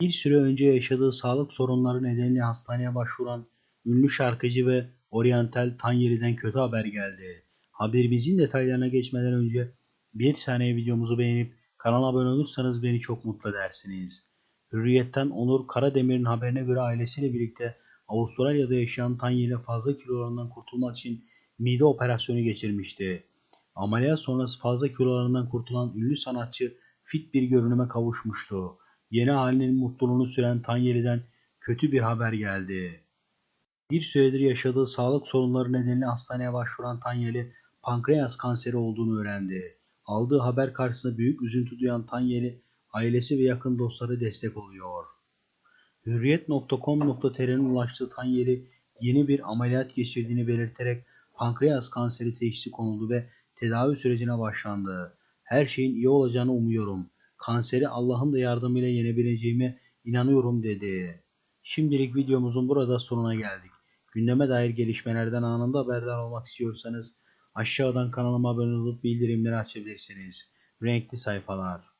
Bir süre önce yaşadığı sağlık sorunları nedeniyle hastaneye başvuran ünlü şarkıcı ve oryantal Tanyeli'den kötü haber geldi. Haberimizin detaylarına geçmeden önce bir saniye videomuzu beğenip kanala abone olursanız beni çok mutlu edersiniz. Hürriyet'ten Onur Karademir'in haberine göre ailesiyle birlikte Avustralya'da yaşayan Tanyeli fazla kilolarından kurtulmak için mide operasyonu geçirmişti. Ameliyat sonrası fazla kilolarından kurtulan ünlü sanatçı fit bir görünüme kavuşmuştu. Yeni halinin mutluluğunu süren Tanyeli'den kötü bir haber geldi. Bir süredir yaşadığı sağlık sorunları nedeniyle hastaneye başvuran Tanyeli pankreas kanseri olduğunu öğrendi. Aldığı haber karşısında büyük üzüntü duyan Tanyeli ailesi ve yakın dostları destek oluyor. Hürriyet.com.tr'nin ulaştığı Tanyeli yeni bir ameliyat geçirdiğini belirterek pankreas kanseri teşhisi konuldu ve tedavi sürecine başlandı. Her şeyin iyi olacağını umuyorum. Kanseri Allah'ın da yardımıyla yenebileceğime inanıyorum dedi. Şimdilik videomuzun burada sonuna geldik. Gündeme dair gelişmelerden anında haberdar olmak istiyorsanız aşağıdan kanalıma abone olup bildirimleri açabilirsiniz. Renkli sayfalar.